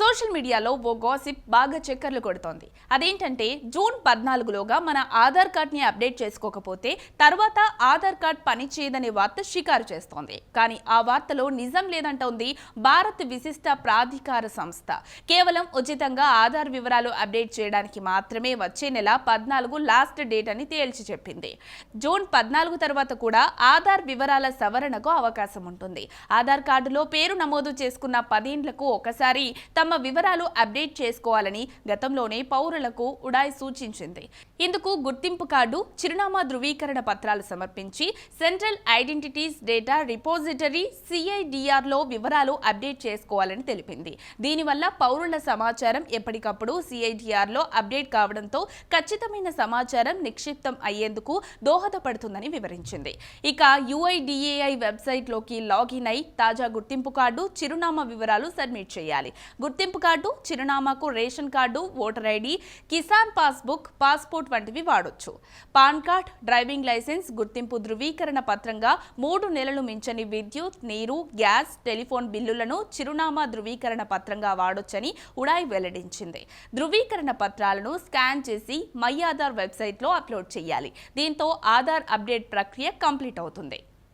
Social మీడియాలో ఓ gossip బాగా చక్కర్లు కొడుతోంది. అదేంటంటే జూన్ పద్నాలుగులోగా మన ఆధార్ కార్డ్ని అప్డేట్ చేసుకోకపోతే తర్వాత ఆధార్ కార్డ్ పనిచేయదనే వార్త షికారు చేస్తోంది. కానీ ఆ వార్తలో నిజం లేదంటోంది భారత్ విశిష్ట ప్రాధికార సంస్థ. కేవలం ఉచితంగా ఆధార్ వివరాలు అప్డేట్ చేయడానికి మాత్రమే వచ్చే నెల పద్నాలుగు లాస్ట్ డేట్ అని తేల్చి చెప్పింది. జూన్ పద్నాలుగు తర్వాత కూడా ఆధార్ వివరాల సవరణకు అవకాశం ఉంటుంది. ఆధార్ కార్డులో పేరు నమోదు చేసుకున్న పదేండ్లకు ఒకసారి తమ వివరాలు అప్డేట్ చేసుకోవాలని గతంలోనే పౌరులకు ఉడాయ్ సూచించింది. ఇందుకు గుర్తింపు కార్డు చిరునామా ధృవీకరణ పత్రాలు సమర్పించి సెంట్రల్ ఐడెంటిటీస్ డేటా రిపోజిటరీ సిఐడిఆర్లో వివరాలు అప్డేట్ చేసుకోవాలని తెలిపింది. దీనివల్ల పౌరుల సమాచారం ఎప్పటికప్పుడు సిఐడిఆర్లో అప్డేట్ కావడంతో ఖచ్చితమైన సమాచారం నిక్షిప్తం అయ్యేందుకు దోహదపడుతుందని వివరించింది. ఇక యుఐడిఏఐ వెబ్సైట్లోకి లాగిన్ అయి తాజా గుర్తింపు కార్డు చిరునామా వివరాలు సబ్మిట్ చేయాలి. గుర్తింపు కార్డు చిరునామాకు ration card voter ID Kisan passbook passport వంటివి వాడొచ్చు. పాన్ కార్డ్ డ్రైవింగ్ లైసెన్స్ గుర్తింపు ధృవీకరణ పత్రంగా మూడు నెలలు మించని విద్యుత్ నీరు గ్యాస్ టెలిఫోన్ బిల్లులను చిరునామా ధృవీకరణ పత్రంగా వాడొచ్చని ఉడాయ్ వెల్లడించింది. ధృవీకరణ పత్రాలను స్కాన్ చేసి మై ఆధార్ వెబ్సైట్లో అప్లోడ్ చేయాలి. దీంతో ఆధార్ అప్డేట్ ప్రక్రియ కంప్లీట్ అవుతుంది.